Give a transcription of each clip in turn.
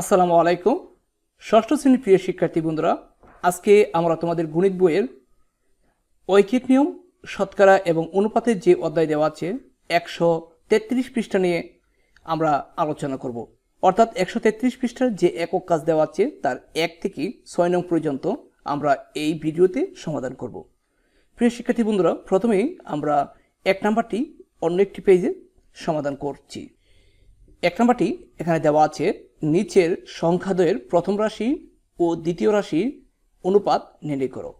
আসসালামু আলাইকুম। ষষ্ঠ শ্রেণির প্রিয় শিক্ষার্থী বন্ধুরা, আজকে আমরা তোমাদের গণিত বইয়ের ঐকিক নিয়ম শতকরা এবং অনুপাতের যে অধ্যায় দেওয়া আছে, একশো তেত্রিশ পৃষ্ঠা নিয়ে আমরা আলোচনা করব। অর্থাৎ একশো তেত্রিশ পৃষ্ঠার যে একক কাজ দেওয়া আছে, তার এক থেকে ছয় নং পর্যন্ত আমরা এই ভিডিওতে সমাধান করব। প্রিয় শিক্ষার্থী বন্ধুরা, প্রথমেই আমরা এক নাম্বারটি অন্য একটি পেজে সমাধান করছি। এক নম্বরটি এখানে দেওয়া আছে, নিচের সংখ্যাদ্বয়ের প্রথম রাশি ও দ্বিতীয় রাশির অনুপাত নির্ণয় করো।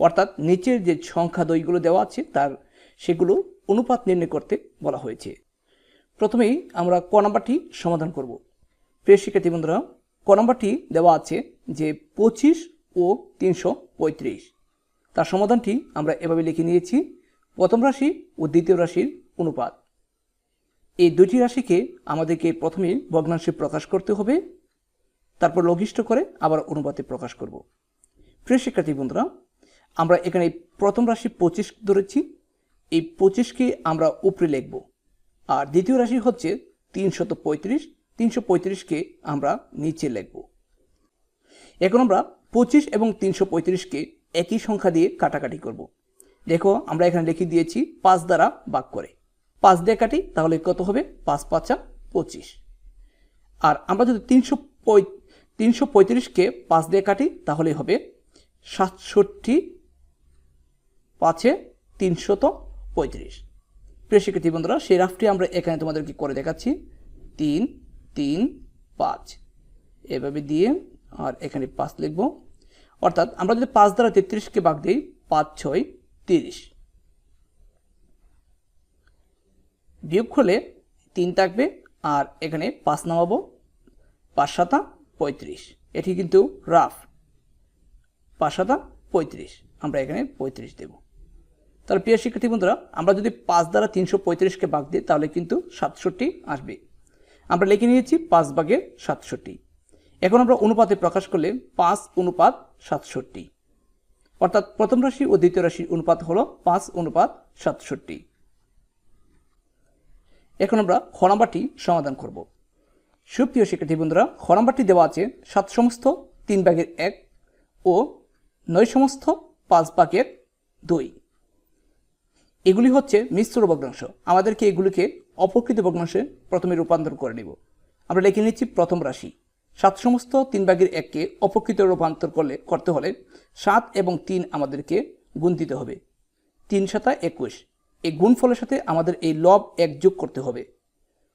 অর্থাৎ নিচের যে সংখ্যাদ্বয়গুলো দেওয়া আছে, তার সেগুলো অনুপাত নির্ণয় করতে বলা হয়েছে। প্রথমেই আমরা ক নাম্বারটি সমাধান করব। প্রিয় শিক্ষার্থী বন্ধুরা, ক নাম্বারটি দেওয়া আছে যে পঁচিশ ও তিনশো পঁয়ত্রিশ। তার সমাধানটি আমরা এভাবে লিখে নিয়েছি, প্রথম রাশি ও দ্বিতীয় রাশির অনুপাত। এই দুটি রাশিকে আমাদেরকে প্রথমে ভগ্নাংশে প্রকাশ করতে হবে, তারপর লঘিষ্ঠ করে আবার অনুপাতে প্রকাশ করব। প্রিয় শিক্ষার্থী বন্ধুরা, আমরা এখানে প্রথম রাশি পঁচিশ ধরেছি। এই পঁচিশকে আমরা উপরে লিখব। আর দ্বিতীয় রাশি হচ্ছে তিনশত পঁয়ত্রিশ। তিনশো পঁয়ত্রিশকে আমরা নিচে লিখব। এখন আমরা পঁচিশ এবং তিনশো পঁয়ত্রিশকে একই সংখ্যা দিয়ে কাটাকাটি করব। দেখো, আমরা এখানে লিখে দিয়েছি পাঁচ দ্বারা ভাগ করে। পাঁচ দিয়ে কাটি, তাহলে কত হবে? পাঁচ পাঁচা পঁচিশ। আর আমরা যদি তিনশো তিনশো পঁয়ত্রিশকে পাঁচ দিয়ে কাটি, তাহলে হবে সাতষট্টি পাঁচে তিনশত পঁয়ত্রিশ। প্রিয় শিক্ষার্থী বন্ধুরা, সেই রাফটি আমরা এখানে তোমাদেরকে করে দেখাচ্ছি। তিন তিন, পাঁচ। এভাবে দিয়ে আর এখানে পাঁচ লিখব। অর্থাৎ আমরা যদি পাঁচ দ্বারা তেত্রিশকে ভাগ দিই, পাঁচ, ছয়, তিরিশ। বিয়োগ করলে তিন থাকবে, আর এখানে পাঁচ নামাবো, পাঁচ সাতা পঁয়ত্রিশ। এটি কিন্তু রাফ। পাঁচ সাতা পঁয়ত্রিশ, আমরা এখানে পঁয়ত্রিশ দেব। তাহলে প্রিয় শিক্ষার্থী বন্ধুরা, আমরা যদি পাঁচ দ্বারা তিনশো পঁয়ত্রিশকে ভাগ দিই, তাহলে কিন্তু সাতষট্টি আসবে। আমরা লিখে নিয়েছি পাঁচ ভাগের সাতষট্টি। এখন আমরা অনুপাতে প্রকাশ করলে পাঁচ অনুপাত সাতষট্টি। অর্থাৎ প্রথম রাশি ও দ্বিতীয় রাশির অনুপাত হলো পাঁচ অনুপাত সাতষট্টি। এখন আমরা খ নাম্বারটি সমাধান করব। সুপ্রিয় শিক্ষার্থী বন্ধুরা, খ নাম্বারটি দেওয়া আছে সাত সমস্ত তিন ভাগের এক ও নয় সমস্ত পাঁচ ভাগের দুই। এগুলি হচ্ছে মিশ্র ভগ্নাংশ। আমাদেরকে এগুলিকে অপকৃত ভগ্নাংশে প্রথমে রূপান্তর করে নেব। আমরা লিখে নিচ্ছি প্রথম রাশি। সাত সমস্ত তিন ভাগের এককে অপকৃত রূপান্তর করলে, করতে হলে সাত এবং তিন আমাদেরকে গুণ দিতে হবে। তিন সাতা একুশ। এই গুণফলের সাথে আমাদের এই লব এক যোগ করতে হবে।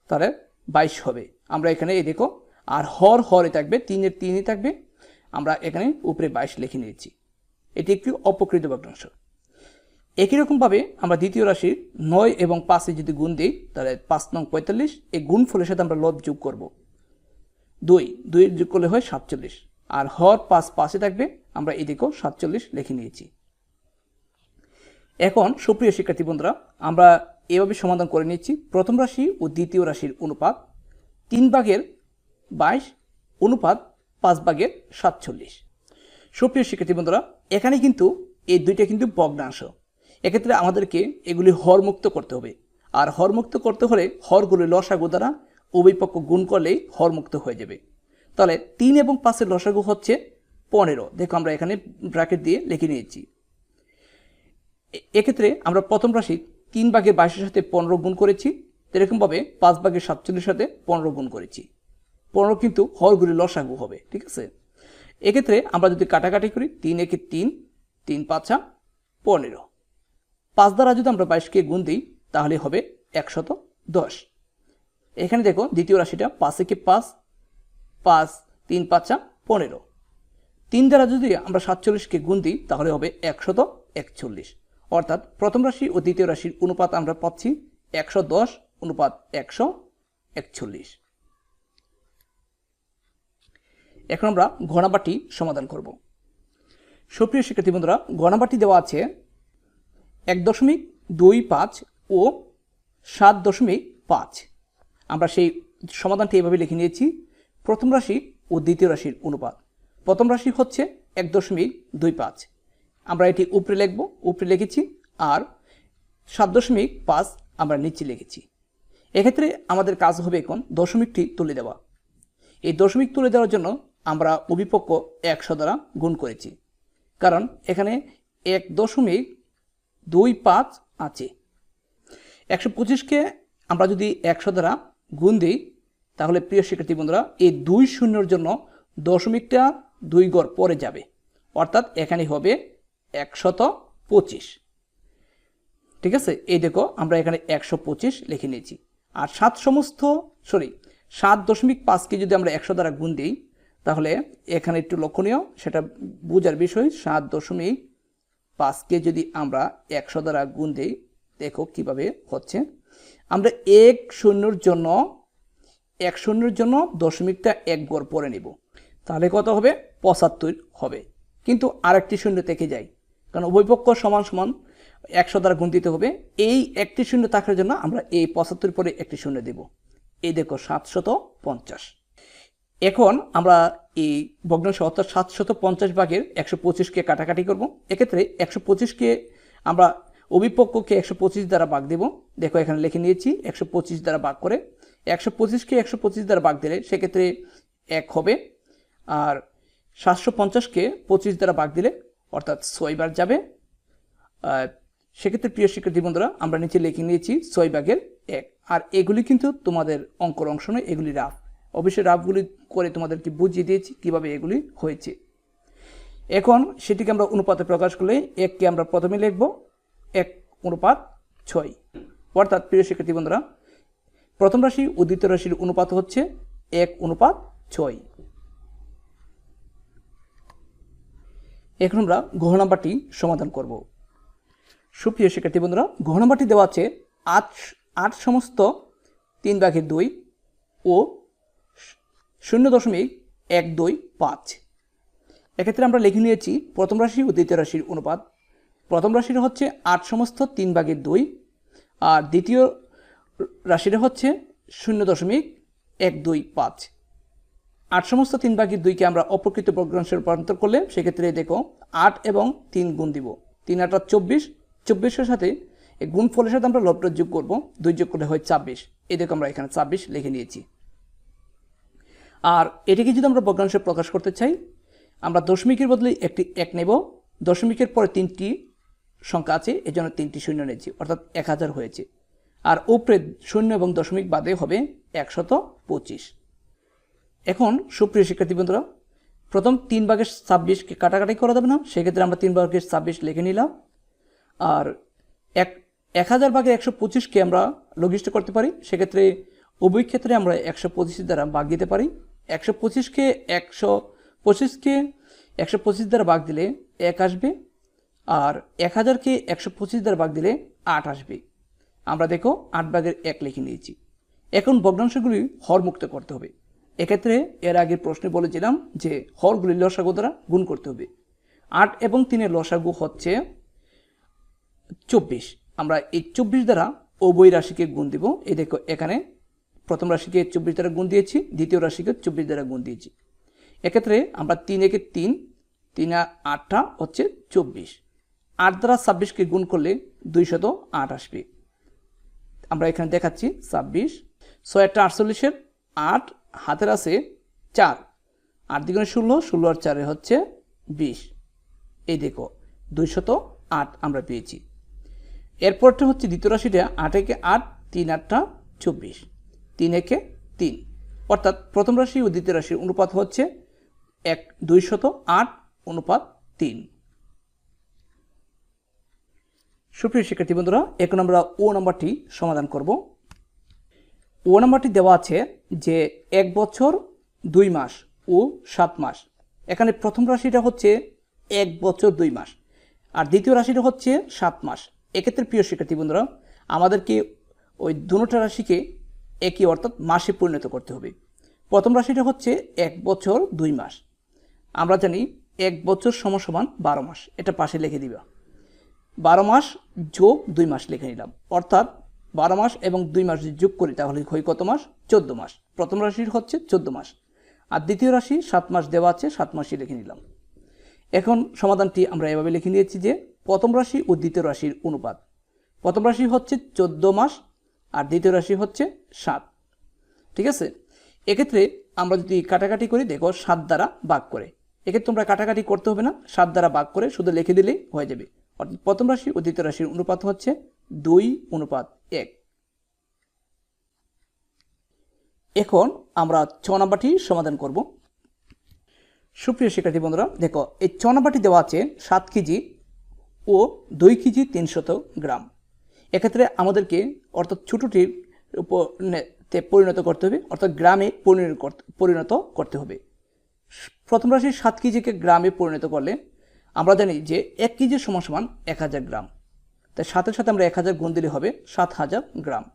তাহলে বাইশ হবে। আমরা এখানে, এই দেখো, আর হর হরে থাকবে, তিনের তিনই থাকবে। আমরা এখানে উপরে বাইশ লিখে নিয়েছি। এটি একটি অপকৃত ভগ্নাংশ। একই রকমভাবে আমরা দ্বিতীয় রাশির নয় এবং পাঁচে যদি গুণ দিই, তাহলে পাঁচ নং পঁয়তাল্লিশ, এই গুণফলের সাথে আমরা লব যোগ করব। দুই দুই যোগ করলে হয় সাতচল্লিশ। আর হর পাঁচ পাশে থাকবে, আমরা এদিকেও সাতচল্লিশ লিখে নিয়েছি। এখন সুপ্রিয় শিক্ষার্থী বন্ধুরা, আমরা এভাবে সমাধান করে নিচ্ছি। প্রথম রাশি ও দ্বিতীয় রাশির অনুপাত তিন ভাগের বাইশ, অনুপাত পাঁচ ভাগের সাতচল্লিশ। সুপ্রিয় শিক্ষার্থী বন্ধুরা, এখানে কিন্তু এই দুইটা কিন্তু ভগ্নাংশ। এক্ষেত্রে আমাদেরকে এগুলি হরমুক্ত করতে হবে। আর হরমুক্ত করতে হলে হরগুলি লসাগু দ্বারা উভয় পক্ষ গুণ করলেই হরমুক্ত হয়ে যাবে। তাহলে তিন এবং পাঁচের লসাগু হচ্ছে পনেরো। দেখো আমরা এখানে ব্র্যাকেট দিয়ে লিখে নিয়েছি। এক্ষেত্রে আমরা প্রথম রাশি তিন ভাগের বাইশের সাথে পনেরো গুণ করেছি এরকমভাবে পাঁচ ভাগের সাতচল্লিশের সাথে পনেরো গুণ করেছি। পনেরো কিন্তু হরগুলি লসাগু হবে, ঠিক আছে? এক্ষেত্রে আমরা যদি কাটাকাটি করি, তিন একে তিন তিন পাঁচা পনেরো। পাঁচ দ্বারা যদি আমরা বাইশকে গুণ দিই, তাহলে হবে একশত দশ। এখানে দেখো দ্বিতীয় রাশিটা পাঁচ একে পাঁচ পাঁচ, তিন পাঁচা পনেরো। তিন দ্বারা যদি আমরা সাতচল্লিশকে গুণ দিই, তাহলে হবে একশত একচল্লিশ। অর্থাৎ প্রথম রাশি ও দ্বিতীয় রাশির অনুপাত আমরা পাচ্ছি একশো দশ, অনুপাত একশো একচল্লিশ। এখন আমরা ঘনাবাটি সমাধান করব। সুপ্রিয় শিক্ষার্থী বন্ধুরা ঘনাবাটি দেওয়া আছে এক দশমিক দুই পাঁচ ও সাত দশমিক পাঁচ। আমরা সেই সমাধানটি এভাবে লিখে নিয়েছি, প্রথম রাশি ও দ্বিতীয় রাশির অনুপাত। প্রথম রাশি হচ্ছে এক দশমিক দুই পাঁচ। আমরা এটি উপরে লিখব, উপরে লিখেছি আর সাত দশমিক পাঁচ আমরা নিচে লিখেছি। এক্ষেত্রে আমাদের কাজ হবে এখন দশমিকটি তুলে দেওয়া। এই দশমিক তুলে দেওয়ার জন্য আমরা অভিপক্ষ একশো দ্বারা গুণ করেছি। কারণ এখানে এক দশমিক দুই পাঁচ আছে। একশো পঁচিশকে আমরা যদি একশো দ্বারা গুণ দিই, তাহলে প্রিয় শিক্ষার্থী বন্ধুরা, এই দুই শূন্যর জন্য দশমিকটা দুই গড় পরে যাবে। অর্থাৎ এখানে হবে একশত পঁচিশ। ঠিক আছে? এই দেখো, আমরা এখানে একশো পঁচিশ লিখে নিয়েছি। আর সাত সমস্ত, সরি, সাত দশমিক পাঁচকে যদি আমরা একশো দ্বারা গুণ দিই, তাহলে এখানে একটু লক্ষণীয়, সেটা বোঝার বিষয়, সাত দশমিক পাঁচকে যদি আমরা একশো দ্বারা গুণ দিই, দেখো কীভাবে হচ্ছে। আমরা এক শূন্যর জন্য, এক শূন্যর জন্য দশমিকটা এক গড় পরে নিব। তাহলে কত হবে? পঁচাত্তর হবে। কিন্তু আরেকটি শূন্য থেকে যায় কারণ উভয়পক্ষ সমান সমান একশো দ্বারা গুণ দিতে হবে। এই একটি শূন্য থাকার জন্য আমরা এই পঁচাত্তর পরে একটি শূন্য দেব। এই দেখো সাতশত পঞ্চাশ এখন আমরা এই ভগ্নাংশ অর্থাৎ সাতশত পঞ্চাশ ভাগের একশো পঁচিশকে কাটাকাটি করব। এক্ষেত্রে একশো পঁচিশকে আমরা অভিপক্ষকে একশো পঁচিশ দ্বারা ভাগ দেব। দেখো এখানে লিখে নিয়েছি একশো পঁচিশ দ্বারা ভাগ করে। একশো পঁচিশকে একশো পঁচিশ দ্বারা ভাগ দিলে সেক্ষেত্রে এক হবে। আর সাতশো পঞ্চাশকে পঁচিশ দ্বারা ভাগ দিলে অর্থাৎ ছয়বার যাবে। সেক্ষেত্রে প্রিয় শিক্ষার্থী বন্ধুরা, আমরা নিচে লিখে নিয়েছি ছয় এক। আর এগুলি কিন্তু তোমাদের অঙ্কর অংশ নয়, এগুলি রাফ। অবশ্যই রাফগুলি করে তোমাদেরকে বুঝিয়ে দিয়েছি কীভাবে এগুলি হয়েছে। এখন সেটিকে আমরা অনুপাতে প্রকাশ করলে এককে আমরা প্রথমে লিখব, এক অনুপাত ছয়। অর্থাৎ প্রিয় শিক্ষার্থী বন্ধুরা, প্রথম রাশি ও দ্বিতীয় রাশির অনুপাত হচ্ছে এক অনুপাত ছয়। এখন আমরা গহ নাম্বারটি সমাধান করব। সুপ্রিয় শিক্ষার্থী বন্ধুরা গহ নাম্বারটি দেওয়া আছে আট আট সমস্ত তিন ভাগের দুই ও শূন্য দশমিক এক দুই পাঁচ। এক্ষেত্রে আমরা লিখে নিয়েছি প্রথম রাশি ও দ্বিতীয় রাশির অনুপাত। প্রথম রাশির হচ্ছে আট সমস্ত তিন ভাগের দুই আর দ্বিতীয় রাশিটা হচ্ছে শূন্য দশমিক এক দুই পাঁচ। আট সমস্ত তিন ভাগের দুইকে আমরা অপ্রকৃত ভগ্নাংশে রূপান্তর করলে সেক্ষেত্রে দেখো আট এবং তিন গুণ দিব। তিন আটা চব্বিশ, চব্বিশের সাথে এই গুণ ফলের সাথে আমরা লবটা যোগ করব। দুই যোগ করলে হয় ছাব্বিশ। এই দেখো আমরা এখানে ছাব্বিশ লিখে নিয়েছি। আর এটিকে যদি আমরা ভগ্নাংশে প্রকাশ করতে চাই, আমরা দশমিকের বদলে একটি এক নেব। দশমিকের পরে তিনটি সংখ্যা আছে এই জন্য তিনটি শূন্য নিয়েছি, অর্থাৎ এক হাজার হয়েছে। আর উপরে শূন্য এবং দশমিক বাদে হবে একশত পঁচিশ। এখন সুপ্রিয় শিক্ষার্থী বন্ধুরা, প্রথম তিন ভাগের ছাব্বিশকে কাটাকাটি করা যাবে না, সেক্ষেত্রে আমরা তিন ভাগের ছাব্বিশ লিখে নিলাম। আর এক এক হাজার ভাগের একশো পঁচিশকে আমরা লঘিষ্ঠ করতে পারি, সেক্ষেত্রে উভয় ক্ষেত্রে আমরা একশো পঁচিশ দ্বারা ভাগ দিতে পারি। একশো পঁচিশকে একশো পঁচিশকে একশো পঁচিশ দ্বারা ভাগ দিলে এক আসবে, আর এক হাজারকে একশো পঁচিশ দ্বারা ভাগ দিলে আট আসবে। আমরা দেখো আট ভাগের এক লিখে নিয়েছি। এখন ভগ্নাংশগুলি হরমুক্ত করতে হবে। এক্ষেত্রে এর আগের প্রশ্নে বলেছিলাম যে হরগুলি লসাগু দ্বারা গুণ করতে হবে। আট এবং তিনের লসাগু হচ্ছে চব্বিশ। আমরা এই চব্বিশ দ্বারা উভয় রাশিকে গুণ দিব। এই দেখো, এখানে প্রথম রাশিকে চব্বিশ দ্বারা গুণ দিয়েছি, দ্বিতীয় রাশিকে চব্বিশ দ্বারা গুণ দিয়েছি। এক্ষেত্রে আমরা তিন একে তিন তিন আটটা হচ্ছে চব্বিশ। আট দ্বারা ছাব্বিশকে গুণ করলে দুইশত আট আসবে। আমরা এখানে দেখাচ্ছি ছাব্বিশ। ছয় একটা আটচল্লিশের আট হাতের আছে চার। আট দ্বিগুণে ষোলো ষোলো আর চারে হচ্ছে বিশ। এই দেখো, দুইশত আট আমরা পেয়েছি। এরপরটা হচ্ছে দ্বিতীয় রাশিটা, আট একে আট, তিন আটটা চব্বিশ। তিন একে তিন। অর্থাৎ প্রথম রাশি ও দ্বিতীয় রাশির অনুপাত হচ্ছে এক, দুইশত আট, অনুপাত তিন। সুপ্রিয় শিক্ষার্থী বন্ধুরা, এখন আমরা ও নাম্বারটি সমাধান করব। ও নাম্বারটি দেওয়া আছে যে এক বছর, দুই মাস ও সাত মাস। এখানে প্রথম রাশিটা হচ্ছে এক বছর, দুই মাস। আর দ্বিতীয় রাশিটা হচ্ছে সাত মাস। এক্ষেত্রে প্রিয় শিক্ষার্থী বন্ধুরা, আমাদেরকে ওই দুটা রাশিকে একই অর্থাৎ মাসে পরিণত করতে হবে। প্রথম রাশিটা হচ্ছে এক বছর, দুই মাস। আমরা জানি এক বছর সম সমান বারো মাস। এটা পাশে লিখে দিবা। বারো মাস যোগ দুই মাস লিখে নিলাম। অর্থাৎ বারো মাস এবং দুই মাস যোগ করি, তাহলে হয় কত মাস? চোদ্দ মাস। প্রথম রাশির হচ্ছে চোদ্দ মাস। আর দ্বিতীয় রাশি সাত মাস দেওয়া আছে, সাত মাসই লিখে নিলাম। এখন সমাধানটি আমরা এভাবে লিখে নিয়েছি যে, প্রথম রাশি ও দ্বিতীয় রাশির অনুপাত। প্রথম রাশি হচ্ছে চোদ্দ মাস, আর দ্বিতীয় রাশি হচ্ছে সাত। ঠিক আছে? এক্ষেত্রে আমরা যদি কাটাকাটি করি, দেখো সাত দ্বারা ভাগ করে। এক্ষেত্রে তোমরা কাটাকাটি করতে হবে না, সাত দ্বারা ভাগ করে শুধু লিখে দিলেই হয়ে যাবে। অর্থাৎ প্রথম রাশি ও দ্বিতীয় রাশির অনুপাত হচ্ছে দুই অনুপাত। এক। এখন আমরা ছ নাম্বারটি সমাধান করব। সুপ্রিয় শিক্ষার্থী বন্ধুরা, দেখো, এই ছ নাম্বারটি দেওয়া আছে সাত কেজি ও দুই কেজি তিনশত গ্রাম। এক্ষেত্রে আমাদেরকে অর্থাৎ ছোটোটির উপর পরিণত করতে হবে, অর্থাৎ গ্রামে পরিণত পরিণত করতে হবে। প্রথম রাশি সাত কেজিকে গ্রামে পরিণত করলে আমরা জানি যে এক কেজি সমান সমান এক হাজার গ্রাম। তাই সাথে সাথে আমরা এক হাজার গুণ দিলে হবে সাত হাজার গ্রাম।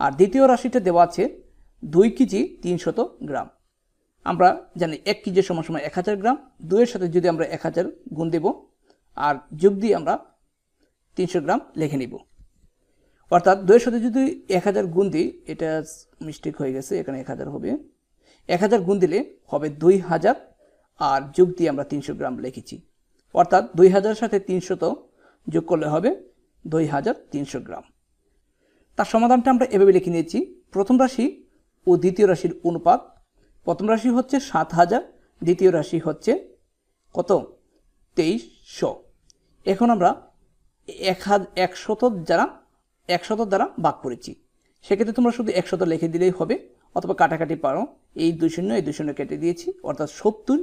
আর দ্বিতীয় রাশিটা দেওয়া আছে দুই কেজি তিনশত গ্রাম। আমরা জানি এক কেজি সমান সময় এক হাজার গ্রাম। দুইয়ের সাথে যদি আমরা এক হাজার গুণ দেব, আর যোগ দিয়ে আমরা তিনশো গ্রাম লিখে নিব। অর্থাৎ দুইয়ের সাথে যদি এক হাজার গুণ দিই, এটা মিস্টেক হয়ে গেছে, এখানে এক হাজার হবে। এক হাজার গুণ দিলে হবে দুই হাজার, আর যোগ দিয়ে আমরা তিনশো গ্রাম লিখেছি। অর্থাৎ দুই হাজার সাথে তিনশত যোগ করলে হবে দুই হাজার তিনশো গ্রাম। তার সমাধানটা আমরা এভাবে লিখে নিয়েছি। প্রথম রাশি ও দ্বিতীয় রাশির অনুপাত। প্রথম রাশি হচ্ছে সাত হাজার, দ্বিতীয় রাশি হচ্ছে কত? তেইশশো। এখন আমরা এক হাজার একশত যারা, একশত দ্বারা ভাগ করেছি। সেক্ষেত্রে তোমরা শুধু একশত লিখে দিলেই হবে, অথবা কাটাকাটি পারো। এই দুই শূন্য, এই দুই শূন্য কেটে দিয়েছি, অর্থাৎ সত্তর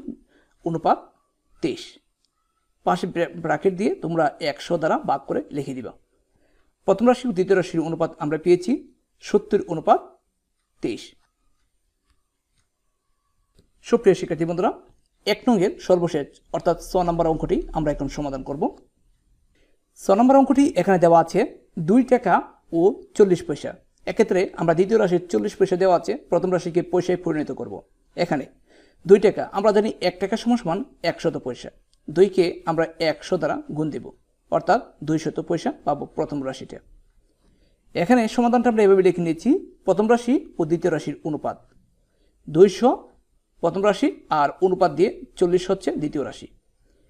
অনুপাত তেইশ। পাশে ব্র্যাকেট দিয়ে তোমরা একশো দ্বারা ভাগ করে লিখে দিবা। প্রথম রাশি ও দ্বিতীয় রাশির অনুপাত আমরা পেয়েছি সত্তর অনুপাত তেইশ। সুপ্রিয় শিক্ষার্থী বন্ধুরা, এক নংয়ের সর্বশেষ, অর্থাৎ ছ নম্বর অঙ্কটি আমরা এখন সমাধান করব। ছ নম্বর অঙ্কটি এখানে দেওয়া আছে দুই টাকা ও চল্লিশ পয়সা। এক্ষেত্রে আমরা দ্বিতীয় রাশির চল্লিশ পয়সা দেওয়া আছে, প্রথম রাশিকে পয়সায় পরিণত করব। এখানে দুই টাকা, আমরা জানি এক টাকা সমান একশত পয়সা। দুইকে আমরা একশো দ্বারা গুণ দেব, অর্থাৎ দুইশত পয়সা পাবো প্রথম রাশিটা এখানে সমাধানটা আমরা এভাবে লিখে নিয়েছি প্রথম রাশি ও দ্বিতীয় রাশির অনুপাত। দুইশো প্রথম রাশি আর অনুপাত দিয়ে চল্লিশ হচ্ছে দ্বিতীয় রাশি।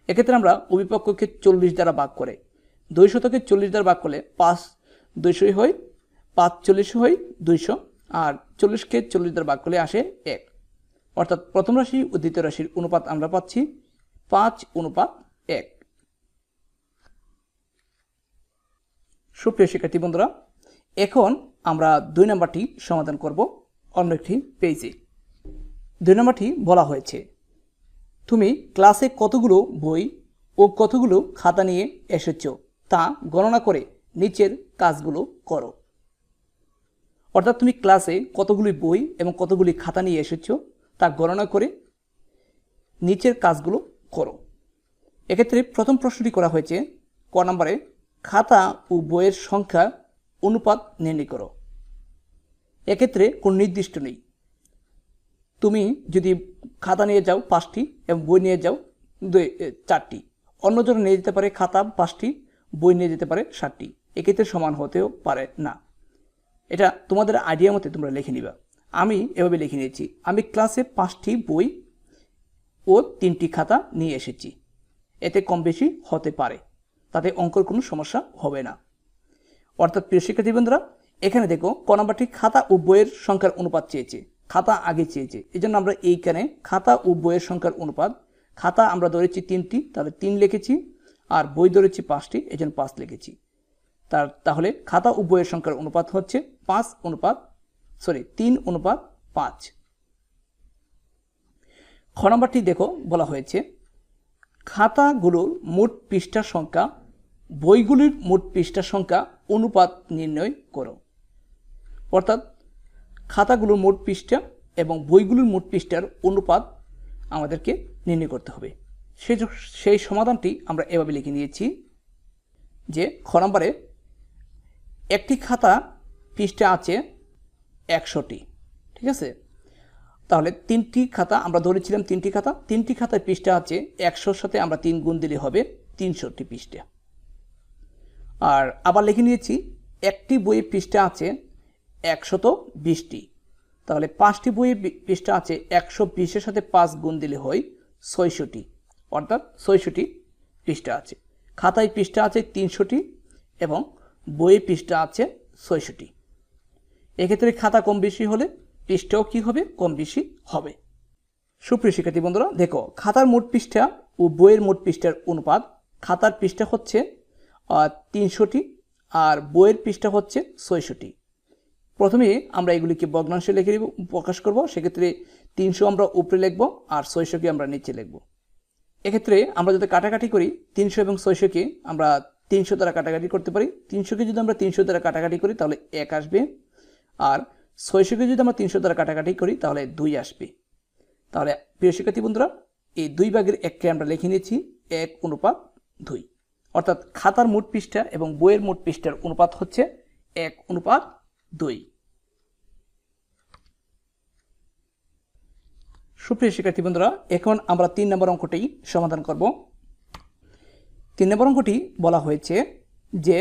এক্ষেত্রে আমরা অভিপক্ষকে চল্লিশ দ্বারা ভাগ করে দুই শতকে চল্লিশ দ্বারা ভাগ করলে পাঁচ দুইশোই হয়, পাঁচ চল্লিশ হয় দুইশো, আর চল্লিশকে চল্লিশ দ্বারা ভাগ করলে আসে এক। অর্থাৎ প্রথম রাশি ও দ্বিতীয় রাশির অনুপাত আমরা পাচ্ছি পাঁচ অনুপাত এক। সুপ্রিয় শিক্ষার্থী বন্ধুরা, এখন আমরা দুই নম্বরটি সমাধান করব অন্য একটি পেজে। দুই নম্বরটি বলা হয়েছে, তুমি ক্লাসে কতগুলো বই ও কতগুলো খাতা নিয়ে এসেছ তা গণনা করে নিচের কাজগুলো করো। অর্থাৎ তুমি ক্লাসে কতগুলি বই এবং কতগুলি খাতা নিয়ে এসেছ তা গণনা করে নিচের কাজগুলো করো। এক্ষেত্রে প্রথম প্রশ্নটি করা হয়েছে, ক নম্বরে, খাতা ও বইয়ের সংখ্যা অনুপাত নির্ণয় করো। এক্ষেত্রে কোনো নির্দিষ্ট নেই। তুমি যদি খাতা নিয়ে যাও পাঁচটি এবং বই নিয়ে যাও দুই চারটি, অন্যজন নিয়ে যেতে পারে খাতা পাঁচটি, বই নিয়ে যেতে পারে ষাটটি এক্ষেত্রে সমান হতেও পারে না। এটা তোমাদের আইডিয়া মতে তোমরা লিখে নিবা। আমি এভাবে লিখে নিয়েছি। আমি ক্লাসে পাঁচটি বই ও তিনটি খাতা নিয়ে এসেছি। এতে কম বেশি হতে পারে। তাতে অঙ্কর কোনো সমস্যা হবে না। অর্থাৎ প্রিয় শিক্ষার্থী বন্ধুরা এখানে দেখো, ক নাম্বারটি খাতা ও বইয়ের সংখ্যার অনুপাত চেয়েছে। খাতা আগে চেয়েছে। এই জন্য আমরা এইখানে খাতা ও বইয়ের সংখ্যার অনুপাত, খাতা আমরা ধরেছি তিনটি, তাহলে তিন লিখেছি, আর বই ধরেছি পাঁচটি এই জন্য পাঁচ লিখেছি। তার, তাহলে খাতা ও বইয়ের সংখ্যার অনুপাত হচ্ছে পাঁচ অনুপাত সরি তিন অনুপাত পাঁচ। খ নম্বরটি দেখো, বলা হয়েছে, খাতাগুলোর মোট পৃষ্ঠার সংখ্যা, বইগুলির মোট পৃষ্ঠার সংখ্যা, অনুপাত নির্ণয় করো। অর্থাৎ, খাতাগুলোর মোট পৃষ্ঠা এবং বইগুলোর মোট পৃষ্ঠার অনুপাত আমাদেরকে নির্ণয় করতে হবে। সেই সেই সমাধানটি আমরা এভাবে লিখে নিয়েছি যে, খ নম্বরে, একটি খাতা পৃষ্ঠা আছে একশোটি, ঠিক আছে? তাহলে তিনটি খাতা আমরা ধরেছিলাম তিনটি খাতা। তিনটি খাতায় পৃষ্ঠা আছে একশোর সাথে আমরা তিন গুণ দিলে হবে তিনশোটি পৃষ্ঠা। আর আবার লিখে নিয়েছি, একটি বইয়ের পৃষ্ঠা আছে একশত বিশটি। তাহলে পাঁচটি বইয়ের পৃষ্ঠা আছে একশো বিশের সাথে পাঁচ গুণ দিলে হয় ছয়শোটি অর্থাৎ ছয়শোটি পৃষ্ঠা আছে। খাতায় পৃষ্ঠা আছে তিনশোটি এবং বইয়ের পৃষ্ঠা আছে ছয়শোটি এক্ষেত্রে খাতা কম বেশি হলে পৃষ্ঠাও কি হবে? কম বেশি হবে? সুপ্রিয় শিক্ষার্থী বন্ধুরা, দেখো, খাতার মোট পৃষ্ঠা ও বইয়ের মোট পৃষ্ঠার অনুপাত। খাতার পৃষ্ঠা হচ্ছে তিনশোটি আর বইয়ের পৃষ্ঠা হচ্ছে ছয়শোটি। প্রথমে আমরা এগুলিকে ভগ্নাংশে লিখে প্রকাশ করব। সেক্ষেত্রে তিনশো আমরা উপরে লিখব আর ছয়শোকে আমরা নিচে লিখব। এক্ষেত্রে আমরা যদি কাটাকাটি করি, তিনশো এবং ছয়শোকে আমরা তিনশো দ্বারা কাটাকাটি করতে পারি। তিনশোকে যদি আমরা তিনশো দ্বারা কাটাকাটি করি, তাহলে এক আসবে। আর ছয়শোকে যদি আমরা তিনশো দ্বারা কাটাকাটি করি, তাহলে দুই আসবে। তাহলে, প্রিয় শিক্ষার্থী বন্ধুরা, এই দুই ভাগের এককে আমরা লিখে নিয়েছি এক অনুপাত দুই। অর্থাৎ খাতার মোট পৃষ্ঠা এবং বইয়ের মোট পৃষ্ঠার অনুপাত হচ্ছে এক অনুপাত দুই। সুপ্রিয় শিক্ষার্থী বন্ধুরা, এখন আমরা তিন নম্বর অঙ্কটি সমাধান করব। তিন নম্বর অঙ্কটি বলা হয়েছে যে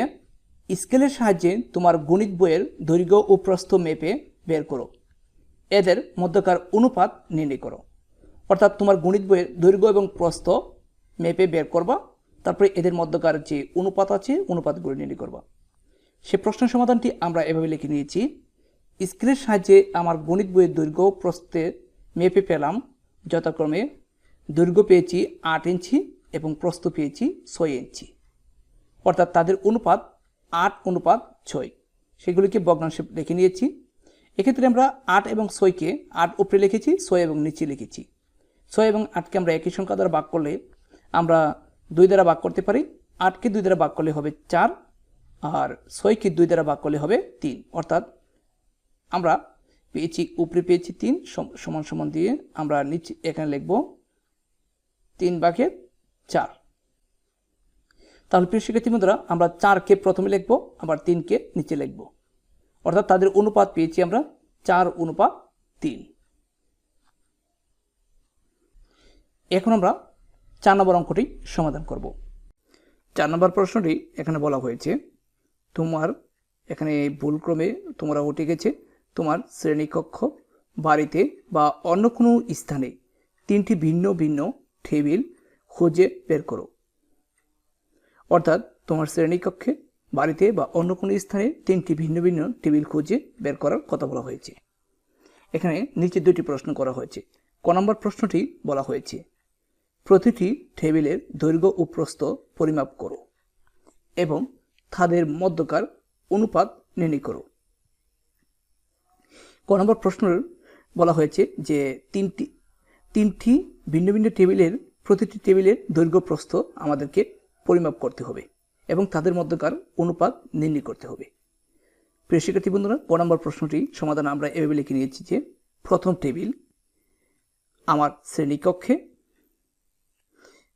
স্কেলের সাহায্যে তোমার গণিত বইয়ের দৈর্ঘ্য ও প্রস্থ মেপে বের করো। এদের মধ্যকার অনুপাত নির্ণয় করো। অর্থাৎ তোমার গণিত বইয়ের দৈর্ঘ্য এবং প্রস্থ মেপে বের করবা, তারপরে এদের মধ্যকার যে অনুপাত আছে, অনুপাতগুলো নির্ণয় করবা। সে প্রশ্ন সমাধানটি আমরা এভাবে লিখে নিয়েছি। স্কেলের সাহায্যে আমার গণিত বইয়ের দৈর্ঘ্য প্রস্থে মেপে পেলাম, যথাক্রমে দৈর্ঘ্য পেয়েছি আট ইঞ্চি এবং প্রস্থ পেয়েছি ছয় ইঞ্চি। অর্থাৎ তাদের অনুপাত আট অনুপাত ছয়। সেগুলিকে ভগ্নাংশে লিখে নিয়েছি। এক্ষেত্রে আমরা আট এবং ছয়কে আট উপরে লিখেছি, ছয় এবং নিচে লিখেছি। ছয় এবং আটকে আমরা একই সংখ্যা দ্বারা ভাগ করলে আমরা দুই দ্বারা ভাগ করতে পারি। আটকে দুই দ্বারা ভাগ করলে হবে চার আর ছয়কে দুই দ্বারা ভাগ করলে হবে তিন। অর্থাৎ আমরা পেয়েছি, উপরে পেয়েছি তিন সমান সমান দিয়ে আমরা নিচে এখানে লিখব তিন ভাগের চার। তাহলে প্রিয় শিক্ষার্থী বন্ধুরা, আমরা চারকে প্রথমে লিখব, আবার তিনকে নিচে লিখব। অর্থাৎ তাদের অনুপাত পেয়েছি আমরা চার অনুপাত তিন। এখন আমরা চার নম্বর অঙ্কটি সমাধান করব। চার নম্বর প্রশ্নটি এখানে বলা হয়েছে, তোমার এখানে ভুলক্রমে তোমরা উঠে গেছে, তোমার শ্রেণীকক্ষ বাড়িতে বা অন্য কোনো স্থানে তিনটি ভিন্ন ভিন্ন টেবিল খুঁজে বের করো। অর্থাৎ তোমার শ্রেণীকক্ষে, বাড়িতে বা অন্য কোনো স্থানে তিনটি ভিন্ন ভিন্ন টেবিল খুঁজে বের করার কথা বলা হয়েছে। এখানে নিচে দুটি প্রশ্ন করা হয়েছে। ক নম্বর প্রশ্নটি বলা হয়েছে, প্রতিটি টেবিলের দৈর্ঘ্য ও প্রস্থ পরিমাপ করো এবং তাদের মধ্যকার অনুপাত নির্ণয় করো। ক নম্বর প্রশ্ন বলা হয়েছে যে তিনটি তিনটি ভিন্ন ভিন্ন টেবিলের প্রতিটি টেবিলের দৈর্ঘ্য, প্রস্থ আমাদেরকে পরিমাপ করতে হবে এবং তাদের মধ্যকার অনুপাত নির্ণয় করতে হবে। প্রিয় শিক্ষার্থী বন্ধুরা ক নম্বর প্রশ্নটি সমাধান আমরা এভাবে লিখে নিয়েছি যে, প্রথম টেবিল আমার শ্রেণীকক্ষে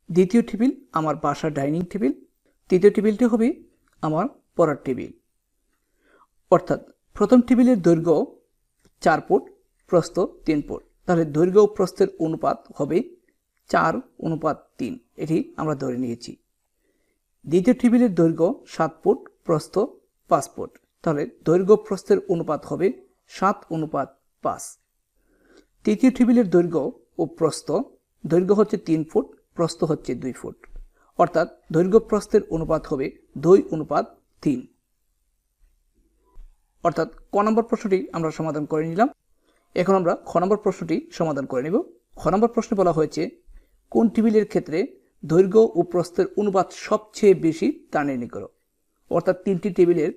দ্বিতীয় টেবিল আমার বাসার ডাইনিং টেবিল, তৃতীয় টেবিলটি হবে আমার পড়ার টেবিল। অর্থাৎ প্রথম টেবিলের দৈর্ঘ্য চার ফুট, প্রস্থ তিন ফুট। তাহলে দৈর্ঘ্য প্রস্থের অনুপাত হবে চার, অনুপাত তিন। এটি আমরা ধরে নিয়েছি। দ্বিতীয় টেবিলের দৈর্ঘ্য সাত ফুট, প্রস্থ পাঁচ ফুট। তাহলে দৈর্ঘ্য প্রস্থের অনুপাত হবে সাত অনুপাত পাঁচ। তৃতীয় টেবিলের দৈর্ঘ্য ও প্রস্থ, দৈর্ঘ্য হচ্ছে তিন ফুট, প্রস্থ হচ্ছে দুই ফুট। অর্থাৎ দৈর্ঘ্য প্রস্থের অনুপাত হবে দুই অনুপাত তিন। অর্থাৎ ক নম্বর প্রশ্নটি আমরা সমাধান করে নিলাম। এখন আমরা খ নম্বর প্রশ্নটি সমাধান করে নেব। খ নম্বর প্রশ্নে বলা হয়েছে, কোন টেবিলের ক্ষেত্রে দৈর্ঘ্য ও প্রস্থের অনুপাত সবচেয়ে বেশি তা নির্ণয় করো অর্থাৎ তিনটি টেবিলের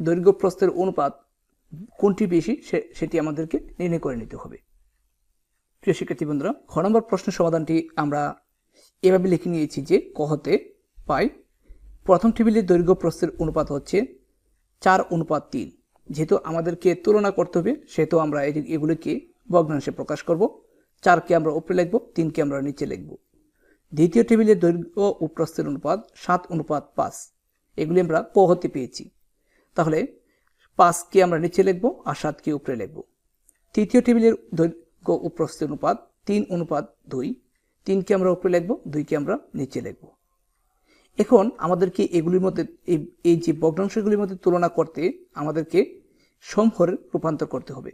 দৈর্ঘ্য প্রস্থের অনুপাত কোনটি বেশি সেটি আমাদেরকে নির্ণয় করে নিতে হবে। প্রিয় শিক্ষার্থী বন্ধুরা, খ নম্বর প্রশ্নের সমাধানটি আমরা এভাবে লিখে নিয়েছি যে কহতে পাই। প্রথম টেবিলের দৈর্ঘ্য প্রস্থের অনুপাত হচ্ছে চার অনুপাত তিন। যেহেতু আমাদেরকে তুলনা করতে হবে, সেহেতু আমরা এগুলিকে ভগ্নাংশে প্রকাশ করব। চারকে আমরা উপরে লিখব, তিনকে আমরা নিচে লিখব। দ্বিতীয় টেবিলের দৈর্ঘ্য ও প্রস্থের অনুপাত সাত অনুপাত পাঁচ। এগুলি আমরা ক হতে পেয়েছি তাহলে পাঁচকে আমরা নিচে লিখব আর সাতকে উপরে লিখব। তৃতীয় টেবিলের দৈর্ঘ্য ও প্রস্থের অনুপাত তিন অনুপাত দুই। তিনকে আমরা উপরে লিখব, দুইকে আমরা নিচে লিখব। এখন আমাদেরকে এগুলির মধ্যে, এই যে ভগ্নাংশগুলির মধ্যে তুলনা করতে আমাদেরকে সমহরে রূপান্তর করতে হবে।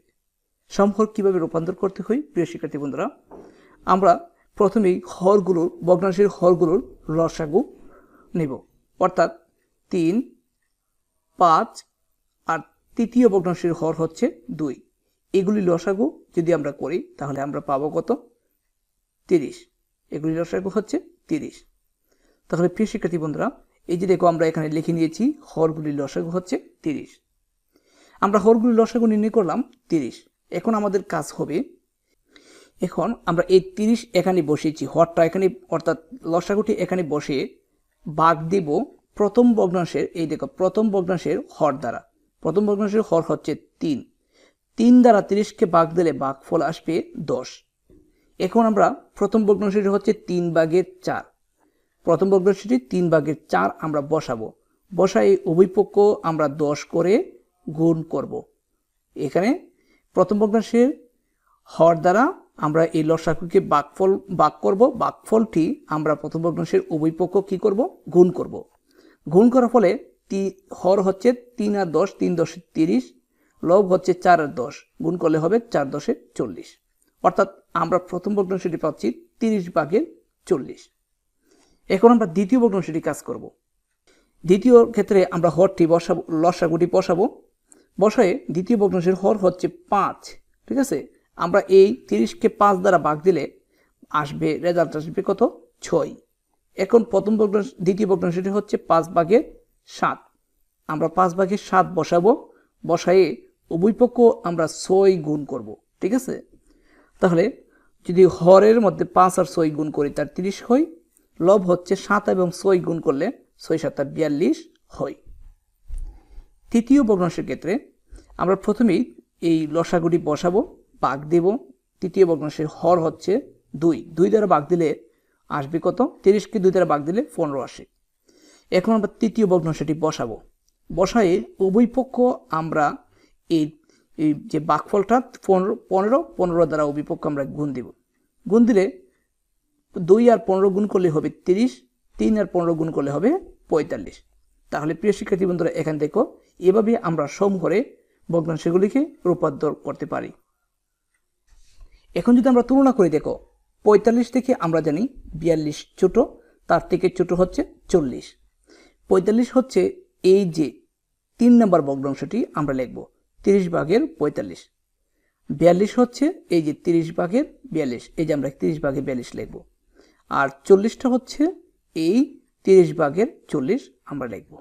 সমহর কীভাবে রূপান্তর করতে হয়? প্রিয় শিক্ষার্থী বন্ধুরা, আমরা প্রথমেই হরগুলোর ভগ্নাংশের হরগুলোর রসাগু নেব। অর্থাৎ তিন, পাঁচ, আর তৃতীয় ভগ্নাংশের হর হচ্ছে দুই। এগুলি লসাগু, যদি আমরা করি, তাহলে আমরা পাবো কত? তিরিশ। এগুলি লসাগু হচ্ছে তিরিশ। তাহলে প্রিয় শিক্ষার্থী বন্ধুরা, এই যে দেখো, আমরা এখানে লিখে নিয়েছি, হরগুলি লসাগু হচ্ছে তিরিশ। আমরা হরগুলি লসাগু নির্ণয় করলাম তিরিশ। এখন আমাদের কাজ হবে এখন আমরা এই তিরিশ এখানে বসিয়েছি, হরটা এখানে, অর্থাৎ লসাগুটি এখানে বসে বাঘ দিব প্রথম ভগ্নাংশের, এই দেখো, প্রথম ভগ্নাংশের হর দ্বারা। প্রথম ভগ্নাংশের হর হচ্ছে তিন। তিন দ্বারা তিরিশকে বাঘ দিলে বাঘ ফল আসবে দশ। এখন আমরা প্রথম ভগ্নাংশটি হচ্ছে তিন ভাগের চার। প্রথম ভগ্নাংশটি তিন ভাগের চার আমরা বসাবো। বসাই উভয় পক্ষ আমরা দশ করে গুণ করব। এখানে প্রথম ভগ্নাংশের হর দ্বারা আমরা এই লসাকুকে বাকফল বাক করব। বাকফলটি আমরা প্রথম ভগ্নাংশের উভয় পক্ষ কী করব? গুণ করব। গুণ করার ফলে তি, হর হচ্ছে তিন আর দশ, তিন দশে তিরিশ, লব হচ্ছে চার আর দশ। গুণ করলে হবে চার দশে চল্লিশ। অর্থাৎ আমরা প্রথম ভগ্নাংশটি পাচ্ছি তিরিশ ভাগের চল্লিশ। এখন আমরা দ্বিতীয় ভগ্নাংশটি কাজ করব। দ্বিতীয় ক্ষেত্রে আমরা হরটি বসাবো, লসাগুটি বসাবো। বসায় দ্বিতীয় ভগ্নাংশের হর হচ্ছে পাঁচ, ঠিক আছে? আমরা এই তিরিশকে পাঁচ দ্বারা ভাগ দিলে আসবে রেজাল্ট আসবে কত? ছয়। এখন প্রথম ভগ্নাংশ দ্বিতীয় ভগ্নাংশটি হচ্ছে পাঁচ ভাগের সাত। আমরা পাঁচ ভাগের সাত বসাবো, বসায়ে উভয় পক্ষ আমরা ছয় গুণ করব, ঠিক আছে? তাহলে যদি হরের মধ্যে পাঁচ আর ছয় গুণ করি, তার তিরিশ হয়। লব হচ্ছে সাত এবং ছয় গুণ করলে ছয় সাতটা বিয়াল্লিশ হয়। তৃতীয় ভগ্নাংশের ক্ষেত্রে আমরা প্রথমেই এই লসাগুটি বসাবো বাঘ দেব, তৃতীয় ভগ্নাংশের হর হচ্ছে দুই। দুই দ্বারা বাঘ দিলে আসবে কত? তিরিশকে দুই দ্বারা বাঘ দিলে পনেরো আসে। এখন আমরা তৃতীয় ভগ্নাংশটি বসাবো। বসায়ে উভয় পক্ষ আমরা এই এই যে বাঘফলটা পনেরো পনেরো পনেরো দ্বারা উভয় পক্ষ আমরা গুণ দিব। গুণ দিলে দুই আর পনেরো গুণ করলে হবে তিরিশ, তিন আর পনেরো গুণ করলে হবে পঁয়তাল্লিশ। তাহলে প্রিয় শিক্ষার্থী বন্ধুরা, এখান দেখো, এভাবে আমরা সমঘরে ভগ্নাংশগুলিকে রূপান্তর করতে পারি। এখন যদি আমরা তুলনা করে, দেখো, পঁয়তাল্লিশ থেকে আমরা জানি বিয়াল্লিশ ছোট, তার থেকে ছোট হচ্ছে চল্লিশ। পঁয়তাল্লিশ হচ্ছে এই যে তিন নম্বর ভগ্নাংশটি আমরা লিখব, তিরিশ ভাগের পঁয়তাল্লিশ। বিয়াল্লিশ হচ্ছে এই যে তিরিশ ভাগের বিয়াল্লিশ, এই যে আমরা তিরিশ ভাগের বিয়াল্লিশ লিখব। আর চল্লিশটা হচ্ছে এই তিরিশ ভাগের চল্লিশ আমরা লিখব।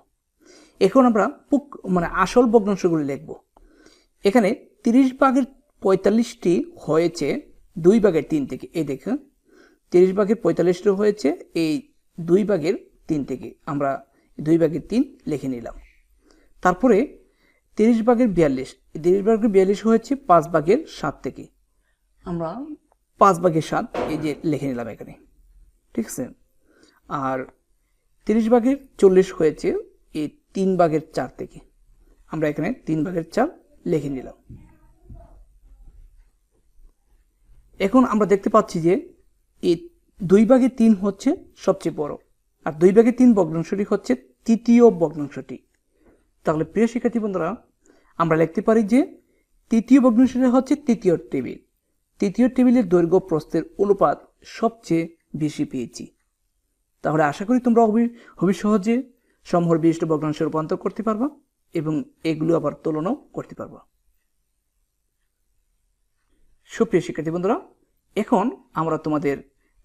এখন আমরা পুক মানে আসল ভগ্নাংশগুলি লিখব। এখানে তিরিশ ভাগের পঁয়তাল্লিশটি হয়েছে দুই ভাগের তিন থেকে, এই দেখে। তিরিশ ভাগের পঁয়তাল্লিশটি হয়েছে, এই দুই ভাগের তিন থেকে। আমরা দুই ভাগের তিন লিখে নিলাম। তারপরে তিরিশ ভাগের বিয়াল্লিশ তিরিশ ভাগের বিয়াল্লিশ হয়েছে পাঁচ ভাগের সাত থেকে। আমরা পাঁচ ভাগের সাত এই যে লিখে নিলাম এখানে, ঠিক আছে? আর তিরিশ ভাগের চল্লিশ হয়েছে, এই তিন ভাগের চার থেকে। আমরা এখানে তিন ভাগের চার লিখে নিলাম। এখন আমরা দেখতে পাচ্ছি যে এই দুই ভাগে তিন হচ্ছে সবচেয়ে বড়। আর দুই ভাগে তিন ভগ্নাংশটি হচ্ছে তৃতীয় ভগ্নাংশটি। তাহলে প্রিয় শিক্ষার্থী বন্ধুরা, আমরা লিখতে পারি যে তৃতীয় ভগ্নাংশটি হচ্ছে তৃতীয় টেবিল। তৃতীয় টেবিলের দৈর্ঘ্য প্রস্থের অনুপাত সবচেয়ে বেশি পেয়েছি। তাহলে আশা করি তোমরা খুবই সহজে সমূহর বিশিষ্ট ভগ্নাংশে রূপান্তর করতে পারবা এবং এগুলো আবার তুলনাও করতে পারবা। সুপ্রিয় শিক্ষার্থী বন্ধুরা, এখন আমরা তোমাদের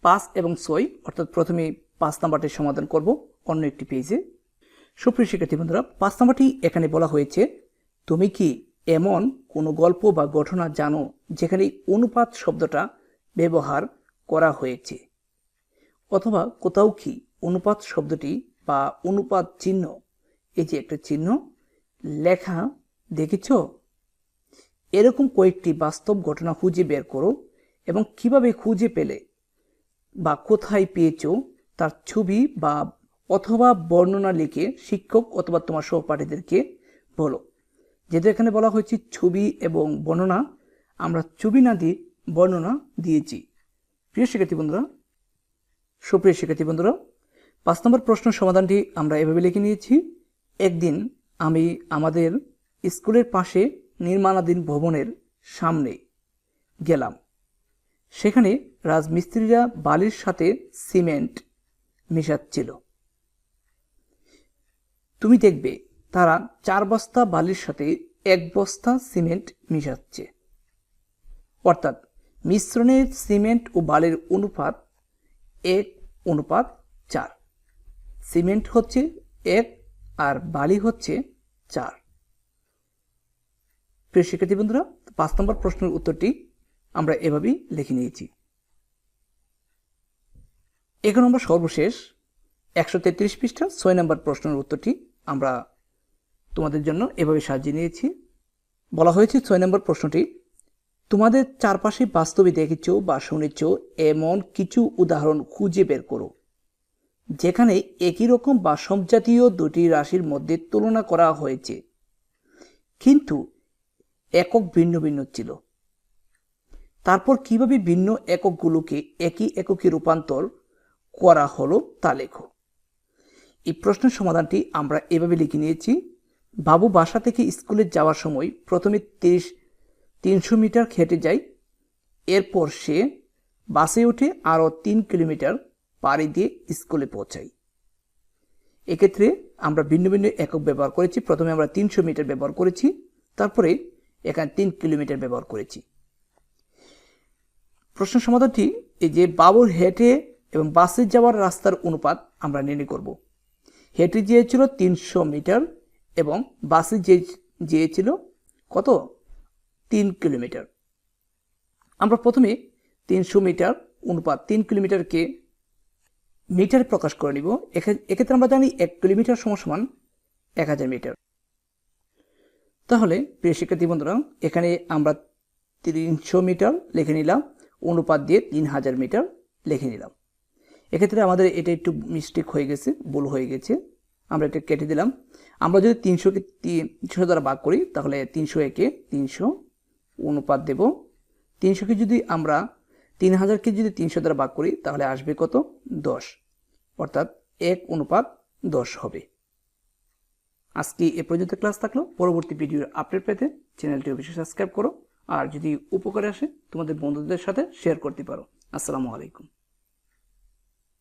পাঁচ এবং ছয়, অর্থাৎ প্রথমে পাঁচ নাম্বারটির সমাধান করব অন্য একটি পেজে। সুপ্রিয় শিক্ষার্থী বন্ধুরা, পাঁচ নাম্বারটি এখানে বলা হয়েছে, তুমি কি এমন কোনো গল্প বা ঘটনা জানো যেখানে অনুপাত শব্দটা ব্যবহার করা হয়েছে? অথবা কোথাও কি অনুপাত শব্দটি বা অনুপাত চিহ্ন, এই যে একটা চিহ্ন, লেখা দেখেছ? এরকম কয়েকটি বাস্তব ঘটনা খুঁজে বের করো এবং কীভাবে খুঁজে পেলে বা কোথায় পেয়েছ তার ছবি বা অথবা বর্ণনা লিখে শিক্ষক অথবা তোমার সহপাঠীদেরকে বলো। যেহেতু এখানে বলা হয়েছে ছবি এবং বর্ণনা, আমরা ছবি না দিয়ে বর্ণনা দিয়েছি। প্রিয় শিক্ষার্থী বন্ধুরা, সুপ্রিয় শিক্ষার্থী বন্ধুরা, পাঁচ নম্বর প্রশ্ন সমাধানটি আমরা এভাবে লিখে নিয়েছি। একদিন আমি আমাদের স্কুলের পাশে নির্মাণাধীন ভবনের সামনে গেলাম। সেখানে রাজমিস্ত্রিরা বালির সাথে সিমেন্ট মেশাচ্ছিল। তুমি দেখবে, তারা চার বস্তা বালির সাথে এক বস্তা সিমেন্ট মিশাচ্ছে। অর্থাৎ মিশ্রণের সিমেন্ট ও বালির অনুপাত এক, অনুপাত চার। সিমেন্ট হচ্ছে এক আর বালি হচ্ছে চার। প্রিয় শিক্ষার্থী বন্ধুরা, পাঁচ নম্বর প্রশ্নের উত্তরটি আমরা এভাবেই লিখে নিয়েছি। এখন আমরা সর্বশেষ, একশো তেত্রিশ পৃষ্ঠা, ছয় নম্বর প্রশ্নের উত্তরটি আমরা তোমাদের জন্য এভাবে সাজিয়ে নিয়েছি। বলা হয়েছে, ছয় নম্বর প্রশ্নটি, তোমাদের চারপাশে বাস্তবে দেখেছ বা শুনেছ এমন কিছু উদাহরণ খুঁজে বের করো, যেখানে একই রকম বা সমজাতীয় দুটি রাশির মধ্যে তুলনা করা হয়েছে। কিন্তু একক ভিন্ন ভিন্ন ছিল। তারপর কীভাবে ভিন্ন এককগুলোকে একই এককে রূপান্তর করা হলো তা লেখো। এই প্রশ্নের সমাধানটি আমরা এভাবে লিখে নিয়েছি। বাবু বাসা থেকে স্কুলে যাওয়ার সময় প্রথমে তিরিশ, তিনশো মিটার হেঁটে যায়। এরপর সে বাসে উঠে আরও তিন কিলোমিটার পাড়ি দিয়ে স্কুলে পৌঁছাই এক্ষেত্রে আমরা ভিন্ন ভিন্ন একক ব্যবহার করেছি। প্রথমে আমরা তিনশো মিটার ব্যবহার করেছি। তারপরে এখানে তিন কিলোমিটার ব্যবহার করেছি। প্রশ্ন সমাধানটি এই যে বাবুর হেঁটে এবং বাসে যাওয়ার রাস্তার অনুপাত আমরা নির্ণয় করব। হেঁটে গিয়েছিল তিনশো মিটার এবং বাসে যে গিয়েছিল কত? তিন কিলোমিটার। আমরা প্রথমে তিনশো মিটার অনুপাত তিন কিলোমিটারকে মিটার প্রকাশ করে নিব। এক্ষে- এক্ষেত্রে আমরা জানি এক কিলোমিটার সমান সমান এক হাজার মিটার। তাহলে, প্রিয় শিক্ষার্থী বন্ধুরা, এখানে আমরা তিনশো মিটার লিখে নিলাম, অনুপাত দিয়ে তিন হাজার মিটার লিখে নিলাম। এক্ষেত্রে আমাদের এটা একটু মিস্টেক হয়ে গেছে, ভুল হয়ে গেছে। আমরা এটা কেটে দিলাম। আমরা যদি তিনশোকে তিনশো দ্বারা ভাগ করি, তাহলে তিনশো একে তিনশো অনুপাত দেব। তিনশোকে যদি আমরা তিন হাজারকে যদি তিনশো দ্বারা ভাগ করি, তাহলে আসবে কত? দশ। অর্থাৎ এক অনুপাত দশ হবে। আজকে এ পর্যন্ত ক্লাস থাকল। পরবর্তী ভিডিওর আপডেট পেতে চ্যানেলটি অবশ্যই সাবস্ক্রাইব করো। আর যদি উপকারে আসে, তোমাদের বন্ধুদের সাথে শেয়ার করতে পারো। আসসালামু আলাইকুম।